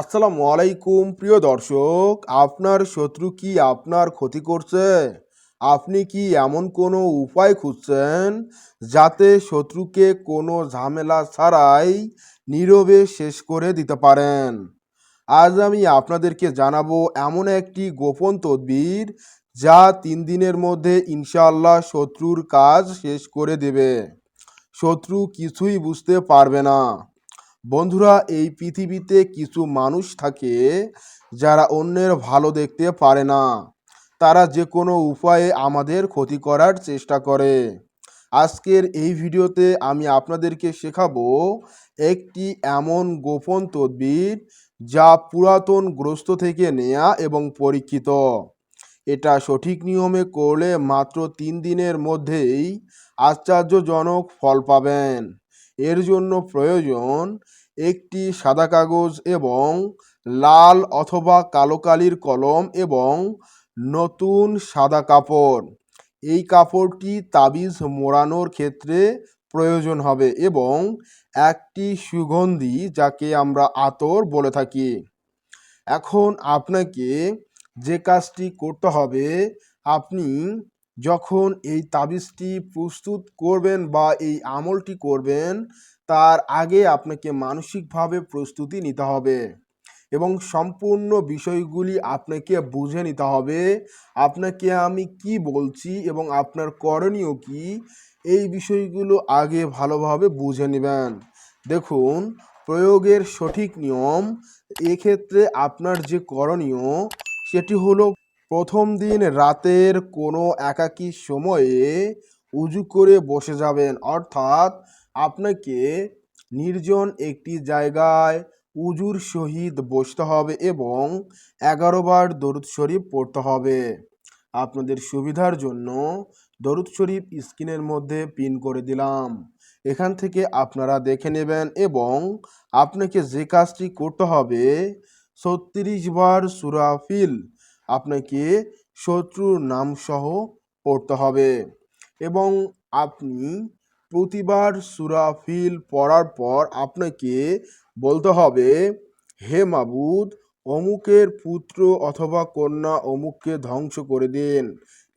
আসসালামু আলাইকুম, প্রিয় দর্শক। আপনার শত্রু কি আপনার ক্ষতি করছে? আপনি কি এমন কোনো উপায় খুঁজছেন যাতে শত্রুকে কোনো ঝামেলা ছাড়াই নীরবে শেষ করে দিতে পারেন? আজ আমি আপনাদেরকে জানাব এমন একটি গোপন তদবির যা তিন দিনের মধ্যে ইনশাআল্লাহ শত্রুর কাজ শেষ করে দেবে। শত্রু কিছুই বুঝতে পারবে না। বন্ধুরা, এই পৃথিবীতে কিছু মানুষ থাকে যারা অন্যের ভালো দেখতে পারে না। তারা যে কোনো উপায়ে আমাদের ক্ষতি করার চেষ্টা করে। আজকের এই ভিডিওতে আমি আপনাদেরকে শেখাবো একটি এমন গোপন তদবির যা পুরাতন গ্রস্ত থেকে নেয়া এবং পরীক্ষিত। এটা সঠিক নিয়মে করলে মাত্র তিন দিনের মধ্যেই আশ্চর্যজনক ফল পাবেন। এর জন্য প্রয়োজন একটি সাদা কাগজ এবং লাল অথবা কালো কালির কলম এবং নতুন সাদা কাপড়। এই কাপড়টি তাবিজ মোড়ানোর ক্ষেত্রে প্রয়োজন হবে এবং একটি সুগন্ধি যাকে আমরা আতর বলে থাকি। এখন আপনাকে যে কাজটি করতে হবে, আপনি যখন এই তাবিজটি প্রস্তুত করবেন বা এই আমলটি করবেন, তার আগে আপনাকে মানসিকভাবে প্রস্তুতি নিতে হবে এবং সম্পূর্ণ বিষয়গুলি আপনাকে বুঝে নিতে হবে, আপনাকে আমি কি বলছি এবং আপনার করণীয় কি, এই বিষয়গুলো আগে ভালোভাবে বুঝে নেবেন। দেখুন, প্রয়োগের সঠিক নিয়ম, এক্ষেত্রে আপনার যে করণীয়, সেটি হলো প্রথম দিন রাতের কোনো একাকী সময়ে উজু করে বসে যাবেন। অর্থাৎ আপনাকে নির্জন একটি জায়গায় উজুর সহিত বসতে হবে এবং এগারো বার দরুদ শরীফ পড়তে হবে। আপনাদের সুবিধার জন্য দরুদ শরীফ স্ক্রিনের মধ্যে পিন করে দিলাম। এখান থেকে আপনারা দেখে নেবেন এবং আপনাকে যে কাজটি করতে হবে, ছত্রিশ বার সুরাফিল আপনাকে শত্রুর নাম সহ পড়তে হবে। এবং আপনি প্রতিবার সুরাফিল পড়ার পর আপনাকে বলতে হবে, হে মাবুদ, অমুকের পুত্র অথবা কন্যা অমুককে ধ্বংস করে দিন।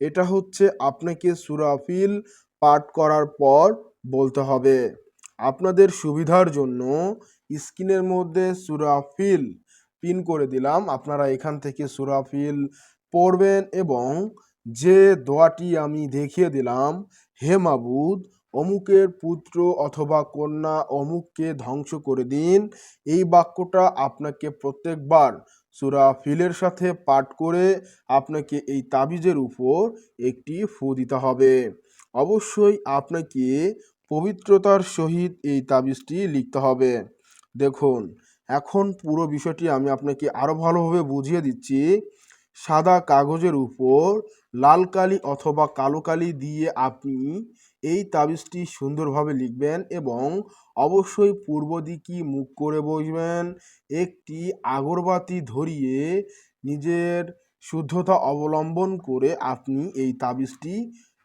এটা হচ্ছে আপনাকে সুরাফিল পাঠ করার পর বলতে হবে। আপনাদের সুবিধার জন্য স্ক্রিনের মধ্যে সুরাফিল পিন করে দিলাম। আপনারা এখান থেকে সুরাফিল পড়বেন এবং যে দোয়াটি আমি দেখিয়ে দিলাম, হে মাবুদ, অমুকের পুত্র অথবা কন্যা অমুককে ধ্বংস করে দিন। এই বাক্যটা আপনাকে প্রত্যেকবার সুরা ফিলের সাথে পাঠ করে আপনাকে এই তাবিজের উপর একটি ফু দিতে হবে। অবশ্যই আপনাকে পবিত্রতার সহিত এই তাবিজটি লিখতে হবে। দেখুন এখন পুরো বিষয়টি আমি আপনাকে আরও ভালোভাবে বুঝিয়ে দিচ্ছি। সাদা কাগজের উপর লাল কালি অথবা কালো কালি দিয়ে আপনি এই তাবিজটি সুন্দরভাবে লিখবেন এবং অবশ্যই পূর্ব দিকে মুখ করে বসবেন। একটি আগরবাতি ধরিয়ে নিজের শুদ্ধতা অবলম্বন করে আপনি এই তাবিজটি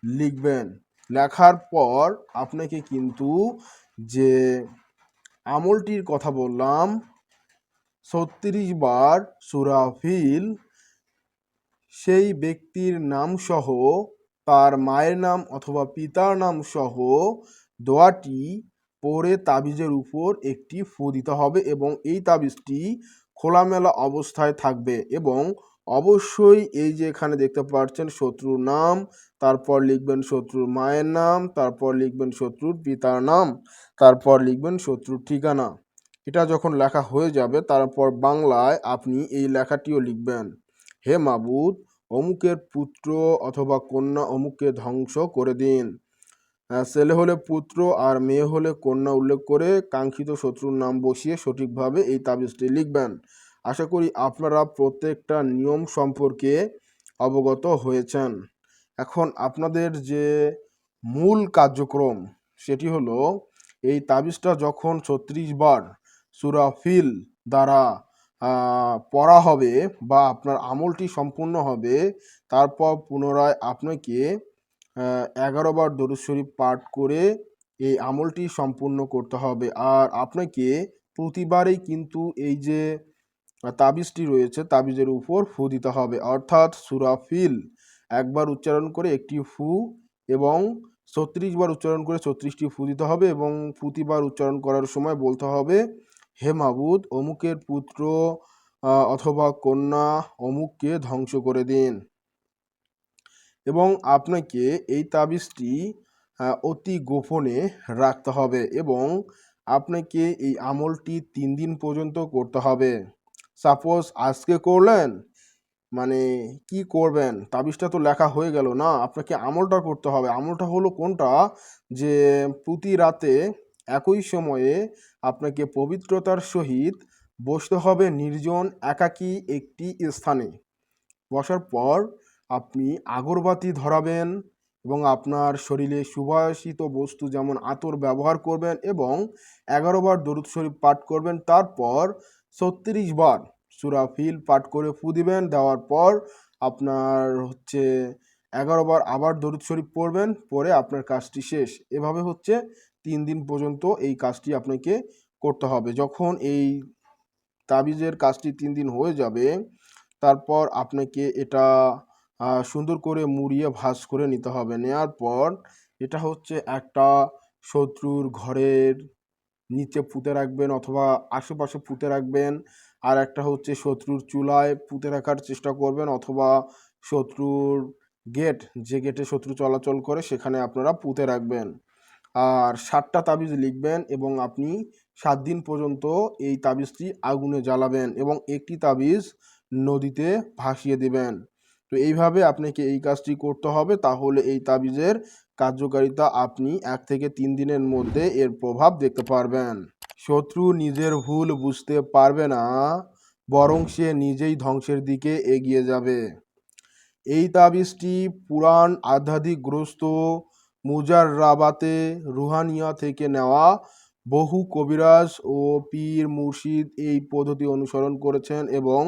লিখবেন। লেখার পর আপনাকে কিন্তু যে আমলটির কথা বললাম ছত্রিশ বার সুরাফিল সেই ব্যক্তির নাম সহ, তার মায়ের নাম অথবা পিতার নাম সহ, দোয়াটি পরে তাবিজের উপর একটি ফু দিতে হবে এবং এই তাবিজটি খোলামেলা অবস্থায় থাকবে এবং অবশ্যই এই যে এখানে দেখতে পাচ্ছেন শত্রুর নাম, তারপর লিখবেন শত্রুর মায়ের নাম, তারপর লিখবেন শত্রুর পিতার নাম, তারপর লিখবেন শত্রুর ঠিকানা। এটা যখন লেখা হয়ে যাবে, তারপর বাংলায় আপনি এই লেখাটিও লিখবেন। হে মাবুদ, অমুকের পুত্র অথবা কন্যা অমুককে ধ্বংস করে দিন। ছেলে হলে পুত্র আর মেয়ে হলে কন্যা উল্লেখ করে কাঙ্ক্ষিত শত্রুর নাম বসিয়ে সঠিকভাবে এই তাবিজটি লিখবেন। আশা করি আপনারা প্রত্যেকটা নিয়ম সম্পর্কে অবগত হয়েছেন। এখন আপনাদের যে মূল কার্যক্রম, সেটি হলো, এই তাবিজটা যখন ছত্রিশ বার সুরাফিল দ্বারা পড়া হবে বা আপনার আমলটি সম্পূর্ণ হবে, তারপর পুনরায় আপনাকে এগারো বার দরুদ শরীফ পাঠ করে এই আমলটি সম্পূর্ণ করতে হবে। আর আপনাকে প্রতিবারেই কিন্তু এই যে তাবিজটি রয়েছে, তাবিজের উপর ফু দিতে হবে। অর্থাৎ সুরাফিল একবার উচ্চারণ করে একটি ফু এবং ছত্রিশ বার উচ্চারণ করে ছত্রিশটি ফু দিতে হবে এবং প্রতিবার উচ্চারণ করার সময় বলতে হবে হে মাবুদ, অমুকের পুত্র অথবা কন্যা অমুককে ধ্বংস করে দিন। এবং আপনাকে এই তাবিজটি অতি গোপনে রাখতে হবে এবং আপনাকে এই আমলটি তিন দিন পর্যন্ত করতে হবে। সাপোজ আজকে করলেন মানে কি করবেন? তাবিজটা তো লেখা হয়ে গেল না, আপনাকে আমলটা করতে হবে। আমলটা হলো কোনটা? যে প্রতি রাতে একই সময়ে আপনাকে পবিত্রতার সহিত বসতে হবে নির্জন, একাকী একটি স্থানে। বসার পর আপনি আগরবাতি ধরাবেন এবং আপনার শরীরে সুবাসিত বস্তু যেমন আতর ব্যবহার করবেন এবং এগারো বার দরুদ শরীফ পাঠ করবেন, তারপর ছত্রিশ বার সুরাফিল পাঠ করে ফু দিবেন, দেওয়ার পর আপনার হচ্ছে এগারো বার আবার দরুদ শরীফ পড়বেন পরে আপনার কাজটি শেষ। এভাবে হচ্ছে তিন দিন পর্যন্ত এই কাজটি আপনাকে করতে হবে। যখন এই তাবিজের কাজটি তিন দিন হয়ে যাবে, তারপর আপনাকে এটা সুন্দর করে মুড়িয়ে ভাঁজ করে নিতে হবে। নেওয়ার পর এটা হচ্ছে একটা শত্রুর ঘরের নিচে পুঁতে রাখবেন অথবা আশেপাশে পুঁতে রাখবেন। আর একটা হচ্ছে শত্রুর চুলায় পুঁতে রাখার চেষ্টা করবেন অথবা শত্রুর গেট, যে গেটে শত্রু চলাচল করে সেখানে আপনারা পুঁতে রাখবেন। আর সাতটা তাবিজ লিখবেন এবং আপনি সাত দিন পর্যন্ত এই তাবিজটি আগুনে জ্বালাবেন এবং একটি তাবিজ নদীতে ভাসিয়ে দেবেন। তো এইভাবে আপনাকে এই কাজটি করতে হবে। তাহলে এই তাবিজের কার্যকারিতা আপনি এক থেকে তিন দিনের মধ্যে এর প্রভাব দেখতে পারবেন। শত্রু নিজের ভুল বুঝতে পারবে না, বরং সে নিজেই ধ্বংসের দিকে এগিয়ে যাবে। এই তাবিজটি পুরাণ আধ্যাত্মিক গ্রস্ত মুজার রাবাতে রুহানিয়া থেকে নেওয়া বহু কবিরাজ ও পীর মুর্শিদ এই পদ্ধতি অনুসরণ করেছেন এবং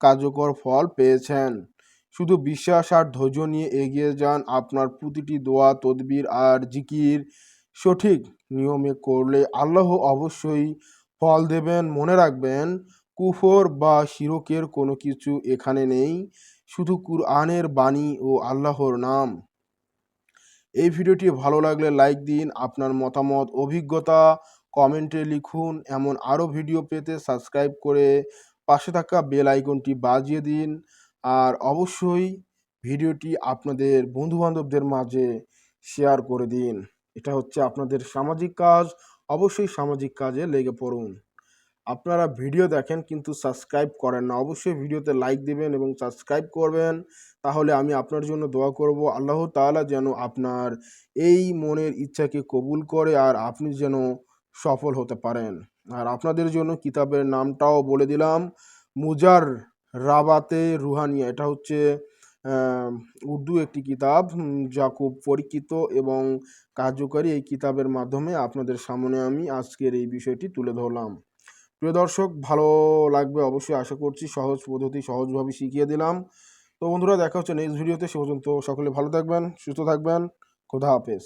কার্যকর ফল পেয়েছেন। শুধু বিশ্বাস আর ধৈর্য নিয়ে এগিয়ে যান আপনার প্রতিটি দোয়া, তদবির আর জিকির সঠিক নিয়মে করলে আল্লাহ অবশ্যই ফল দেবেন। মনে রাখবেন, কুফর বা শিরকের কোনো কিছু এখানে নেই, শুধু কুরআনের বাণী ও আল্লাহর নাম। এই ভিডিওটি ভালো লাগলে লাইক দিন, আপনার মতামত, অভিজ্ঞতা কমেন্টে লিখুন। এমন আরও ভিডিও পেতে সাবস্ক্রাইব করে পাশে থাকা বেল আইকনটি বাজিয়ে দিন। আর অবশ্যই ভিডিওটি আপনাদের বন্ধুবান্ধবদের মাঝে শেয়ার করে দিন। এটা হচ্ছে আপনাদের সামাজিক কাজ। অবশ্যই সামাজিক কাজে লেগে পড়ুন। আপনারা ভিডিও দেখেন কিন্তু সাবস্ক্রাইব করেন না। অবশ্যই ভিডিওতে লাইক দিবেন এবং সাবস্ক্রাইব করবেন। তাহলে আমি আপনার জন্য দোয়া করব, আল্লাহ তাআলা যেন আপনার এই মনের ইচ্ছাকে কবুল করে আর আপনি যেন সফল হতে পারেন। আর আপনাদের জন্য কিতাবের নামটাও বলে দিলাম, মুজার রাবাতে রুহানিয়া। এটা হচ্ছে উর্দু একটি কিতাব যা খুব পরীক্ষিত এবং কার্যকারী এই কিতাবের মাধ্যমে আপনাদের সামনে আমি আজকের এই বিষয়টি তুলে ধরলাম। প্রিয় দর্শক, ভালো লাগবে অবশ্যই আশা করছি। সহজ পদ্ধতি সহজভাবে শিখিয়ে দিলাম। তো বন্ধুরা, দেখা হচ্ছে নেক্সট ভিডিওতে সে পর্যন্ত সকলে ভালো থাকবেন, সুস্থ থাকবেন। খোদা হাফেজ।